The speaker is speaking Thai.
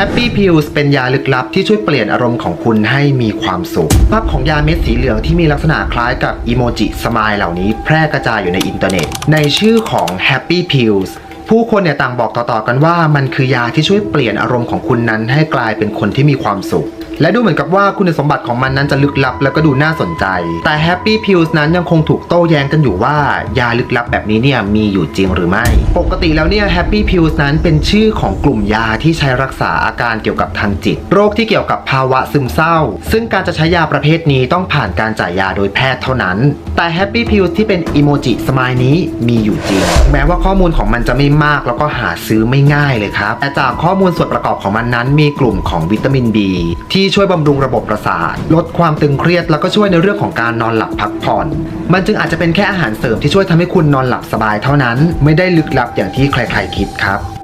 Happy Pills เป็นยาลึกลับที่ช่วยเปลี่ยนอารมณ์ของคุณให้มีความสุข ภาพของยาเม็ดสีเหลืองที่มีลักษณะคล้ายกับอีโมจิสมายเหล่านี้แพร่กระจายอยู่ในอินเทอร์เน็ต ในชื่อของ Happy Pills ผู้คนเนี่ยต่างบอกต่อๆกันว่ามันคือยาที่ช่วยเปลี่ยนอารมณ์ของคุณนั้นให้กลายเป็นคนที่มีความสุข และดูเหมือนกับว่าคุณสมบัติของมันนั้นจะลึกลับแล้วก็ดูน่าสนใจ แต่ Happy Pills นั้นยังคงถูกโต้แย้งกันอยู่ว่า ยาลึกลับแบบนี้เนี่ยมีอยู่จริงหรือไม่ ปกติแล้วเนี่ย Happy Pills นั้นเป็นชื่อของกลุ่มยาที่ใช้รักษาอาการเกี่ยวกับทางจิต โรคที่เกี่ยวกับภาวะซึมเศร้า ซึ่งการจะใช้ยาประเภทนี้ต้องผ่านการจ่ายยาโดยแพทย์เท่านั้น แต่ Happy Pills ที่เป็นอีโมจิสมายนี้มีอยู่จริง แม้ว่าข้อมูลของมันจะไม่มากแล้วก็หาซื้อไม่ง่ายเลยครับแต่จากข้อมูลส่วนประกอบของมันนั้นมีกลุ่มของวิตามิน B ที่ช่วยบำรุงระบบประสาท ลดความตึงเครียดแล้วก็ช่วยในเรื่องของการนอนหลับพักผ่อน มันจึงอาจจะเป็นแค่อาหารเสริมที่ช่วยทำให้คุณนอนหลับสบายเท่านั้น ไม่ได้ลึกลับอย่างที่ใครๆคิดครับ